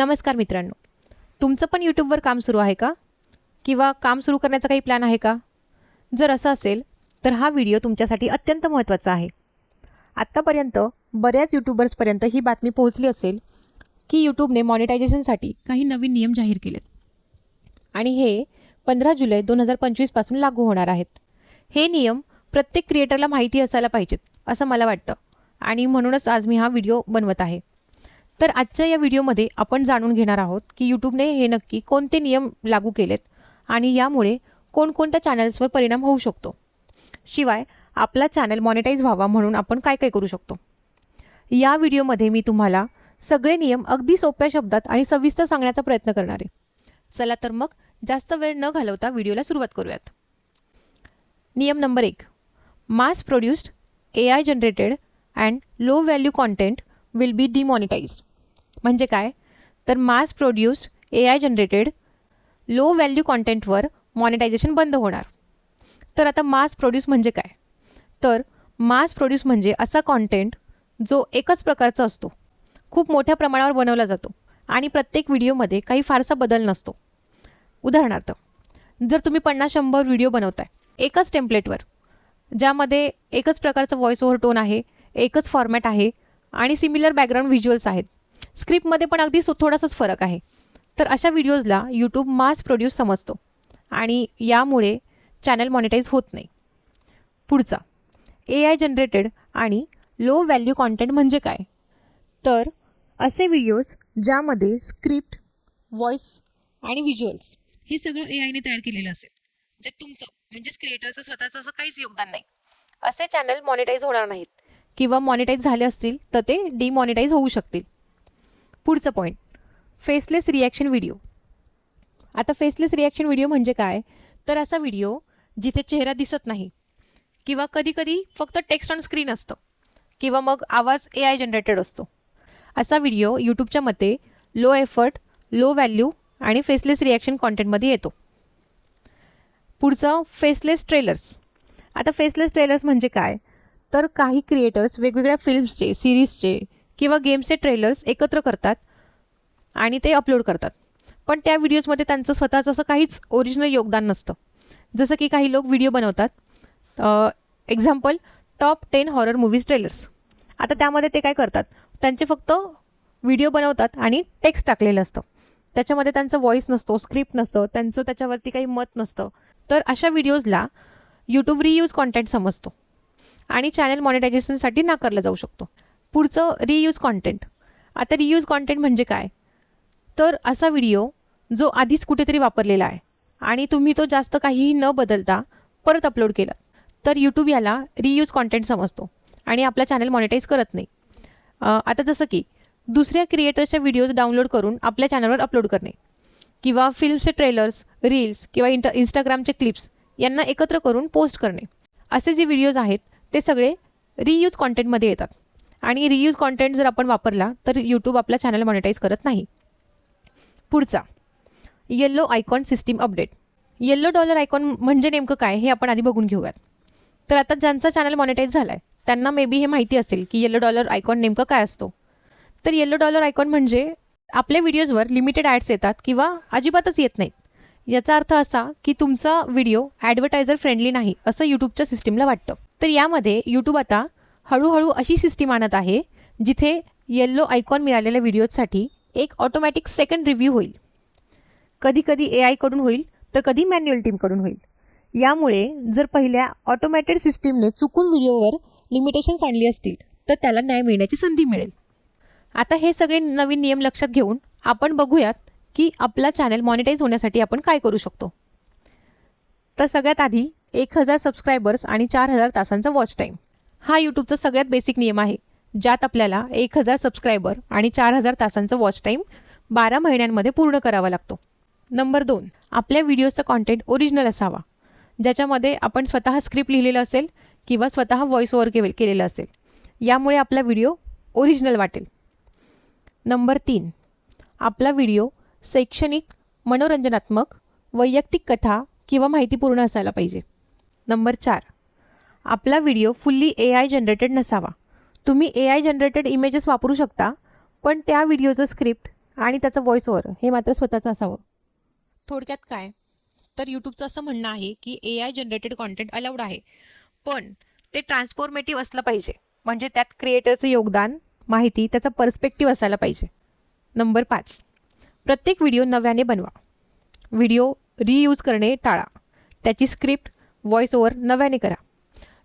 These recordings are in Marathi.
नमस्कार मित्रांनो. तुमचं पण यूट्यूबवर काम सुरू आहे का? किंवा काम सुरू करण्याचा काही प्लॅन आहे का? जर असं असेल तर हा व्हिडिओ तुमच्यासाठी अत्यंत महत्त्वाचा आहे. आत्तापर्यंत बऱ्याच यूट्यूबर्सपर्यंत ही बातमी पोहोचली असेल की यूट्यूबने मॉनिटायझेशनसाठी काही नवीन नियम जाहीर केलेत. आणि हे पंधरा जुलै दोन हजार पंचवीसपासून लागू होणार आहेत. हे नियम प्रत्येक क्रिएटरला माहिती असायला पाहिजेत असं मला वाटतं. आणि म्हणूनच आज मी हा व्हिडिओ बनवत आहे. तर आजच्या या व्हिडिओमध्ये आपण जाणून घेणार आहोत की यूट्यूबने हे नक्की कोणते नियम लागू केलेत आणि यामुळे कोणकोणत्या चॅनल्सवर परिणाम होऊ शकतो. शिवाय आपला चॅनल मॉनिटाईज व्हावा म्हणून आपण काय काय करू शकतो. या व्हिडिओमध्ये मी तुम्हाला सगळे नियम अगदी सोप्या शब्दात आणि सविस्तर सांगण्याचा प्रयत्न करणार आहे. चला तर मग जास्त वेळ न घालवता व्हिडिओला सुरुवात करूयात. नियम नंबर एक. Mass produced A I generated and low value content will be demonetised म्हणजे काय? तर mass produced A I generated low value कॉन्टेंटवर monetisation बंद होणार. तर आता मास प्रोड्यूस म्हणजे काय? तर मास प्रोड्यूस म्हणजे असा कॉन्टेंट जो एकच प्रकारचा असतो. खूप मोठ्या प्रमाणावर बनवला जातो आणि प्रत्येक व्हिडिओमध्ये काही फारसा बदल नसतो. उदाहरणार्थ जर तुम्ही पन्नास शंभर व्हिडिओ बनवताय एकच टेम्पलेटवर ज्यामध्ये एकच प्रकारचं व्हॉइस ओव्हर टोन आहे एकच फॉर्मॅट आहे आणि सिमिलर बॅकग्राऊंड व्हिज्युअल्स आहेत स्क्रिप्टमध्ये पण अगदी थोडासाच फरक आहे. तर अशा व्हिडिओजला यूट्यूब मास प्रोड्यूस समजतो आणि यामुळे चॅनल मॉनिटाईज होत नाही. पुढचा ए आय जनरेटेड आणि लो व्हॅल्यू कॉन्टेंट म्हणजे काय? तर असे व्हिडिओज ज्यामध्ये स्क्रिप्ट व्हॉइस आणि व्हिज्युअल्स हे सगळं ए आयने तयार केलेलं असेल. जे तुमचं म्हणजेच क्रिएटरचं स्वतःचं असं काहीच योगदान नाही. असे चॅनल मॉनिटाईज होणार नाहीत. किंवा मॉनिटाईज झाले असतील तर ते डिमॉनिटाईज होऊ शकतील. पुढचं पॉईंट फेसलेस रिॲक्शन व्हिडिओ आता फेसलेस रिॲक्शन व्हिडिओ म्हणजे काय? तर असा व्हिडिओ जिथे चेहरा दिसत नाही किंवा कधीकधी फक्त टेक्स्ट ऑन स्क्रीन असतं किंवा मग आवाज ए आय जनरेटेड असतो. असा व्हिडिओ यूट्यूबच्या मते लो एफर्ट लो व्हॅल्यू आणि फेसलेस रिॲक्शन कॉन्टेंटमध्ये येतो. पुढचं फेसलेस ट्रेलर्स आता फेसलेस ट्रेलर्स म्हणजे काय? तर काही क्रिएटर्स वेगवेगळ्या फिल्म्सचे सिरीजचे किंवा गेम्सचे ट्रेलर्स एकत्र करतात आणि ते अपलोड करतात. पण त्या व्हिडिओजमध्ये त्यांचं स्वतःचं असं काहीच ओरिजिनल योगदान नसतं. जसं की काही लोक व्हिडिओ बनवतात. Example top ten horror movies trailers आता त्यामध्ये ते काय करतात? त्यांचे फक्त व्हिडिओ बनवतात आणि टेक्स्ट टाकलेलं असतं. त्याच्यामध्ये त्यांचं व्हॉईस नसतो स्क्रिप्ट नसतं त्यांचं त्याच्यावरती काही मत नसतं. तर अशा व्हिडिओजला यूट्यूब रियूज कॉन्टेंट समजतो. आणि चॅनल मॉनिटायझेशनसाठी नाकारला जाऊ शकतो. पुढचं रियूज कॉन्टेंट आता रियूज कॉन्टेंट म्हणजे काय? तर असा व्हिडिओ जो आधीच कुठेतरी वापरलेला आहे आणि तुम्ही तो जास्त काहीही न बदलता परत अपलोड केला तर यूट्यूब याला रियूज कॉन्टेंट समजतो आणि आपला चॅनल मॉनिटाईज करत नाही. आता जसं की दुसऱ्या क्रिएटर्सच्या व्हिडिओज डाउनलोड करून आपल्या चॅनलवर अपलोड करणे किंवा फिल्मचे ट्रेलर्स रील्स किंवा इंट इंस्टाग्रामचे क्लिप्स यांना एकत्र करून पोस्ट करणे. असे जे व्हिडिओज आहेत ते सगळे रियूज कॉन्टेंटमध्ये येतात. आणि रियूज कॉन्टेंट जर आपण वापरला तर यूट्यूब आपला चॅनल मॉनिटाईज करत नाही. पुढचा yellow icon system update yellow dollar icon म्हणजे नेमकं काय हे आपण आधी बघून घेऊयात. तर आता ज्यांचा चॅनल मॉनिटाईज झाला आहे त्यांना मे बी हे माहिती असेल की येल्लो डॉलर आयकॉन नेमकं काय असतो. तर येल्लो डॉलर आयकॉन म्हणजे आपल्या व्हिडिओजवर लिमिटेड ॲड्स येतात किंवा अजिबातच येत नाहीत. याचा अर्थ असा की तुमचा व्हिडिओ ॲडव्हर्टायझर फ्रेंडली नाही असं यूट्यूबच्या सिस्टीमला वाटतं. तर यामध्ये यूट्यूब आता हळूहळू अशी सिस्टीम आणत आहे जिथे येल्लो आयकॉन मिळालेल्या व्हिडिओजसाठी एक ऑटोमॅटिक सेकंड रिव्ह्यू होईल. कधी कधी ए आयकडून होईल तर कधी मॅन्युअल टीमकडून होईल. यामुळे जर पहिल्या ऑटोमॅटेड सिस्टीमने चुकून व्हिडिओवर लिमिटेशन्स आणली असतील तर त्याला न्याय मिळण्याची संधी मिळेल. आता हे सगळे नवीन नियम लक्षात घेऊन आपण बघूयात की आपला चॅनल मॉनिटाईज होण्यासाठी आपण काय करू शकतो. तर सगळ्यात आधी एक हजार सबस्क्रायबर्स आणि चार हजार तासांचा वॉच टाईम हा यूट्यूबचा सगळ्यात बेसिक नियम आहे ज्यात आपल्याला एक हजार सबस्क्रायबर आणि चार हजार तासांचं वॉच टाईम बारा महिन्यांमध्ये पूर्ण करावा लागतो. नंबर दोन आपल्या व्हिडिओचा कॉन्टेंट ओरिजिनल असावा ज्याच्यामध्ये आपण स्वतः स्क्रिप्ट लिहिलेलं असेल किंवा स्वतः व्हॉइस ओव्हर के केलेलं असेल. यामुळे आपला व्हिडिओ ओरिजिनल वाटेल. नंबर तीन आपला व्हिडिओ शैक्षणिक मनोरंजनात्मक वैयक्तिक कथा किंवा माहितीपूर्ण असायला पाहिजे. नंबर चार आपला video fully A I generated नसावा. तुम्ही ए आय जनरेटेड इमेजेस वापरू शकता पण त्या व्हिडिओचं स्क्रिप्ट आणि त्याचं व्हॉइस ओव्हर हे मात्र स्वतःचं असावं. थोडक्यात काय? तर यूट्यूबचं असं म्हणणं आहे की A I generated content allowed आहे. पण ते ट्रान्सफॉर्मेटिव्ह असलं पाहिजे. म्हणजे त्यात क्रिएटरचं योगदान माहिती त्याचा पर्स्पेक्टिव्ह असायला पाहिजे. नंबर पाच. प्रत्येक व्हिडिओ नव्याने बनवा. व्हिडिओ रियूज करणे टाळा. त्याची स्क्रिप्ट व्हॉइस ओव्हर नव्याने करा.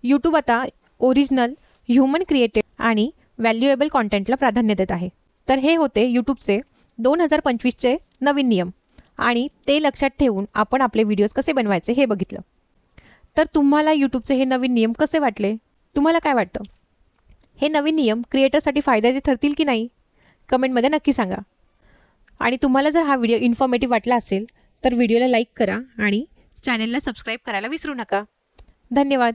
यूट्यूब आता ओरिजिनल ह्युमन क्रिएटेड आणि व्हॅल्युएबल कॉन्टेंटला प्राधान्य देत आहे. तर हे होते यूट्यूबचे दोन हजार पंचवीसचे नवीन नियम. आणि ते लक्षात ठेवून आपण आपले व्हिडिओज कसे बनवायचे हे बघितलं. तर तुम्हाला यूट्यूबचे हे नवीन नियम कसे वाटले? तुम्हाला काय वाटतं? हे नवीन नियम क्रिएटरसाठी फायद्याचे ठरतील की नाही? कमेंटमध्ये नक्की सांगा. आणि तुम्हाला जर हा व्हिडिओ इन्फॉर्मेटिव्ह वाटला असेल तर व्हिडिओला लाईक करा आणि चॅनेलला सबस्क्राईब करायला विसरू नका. धन्यवाद.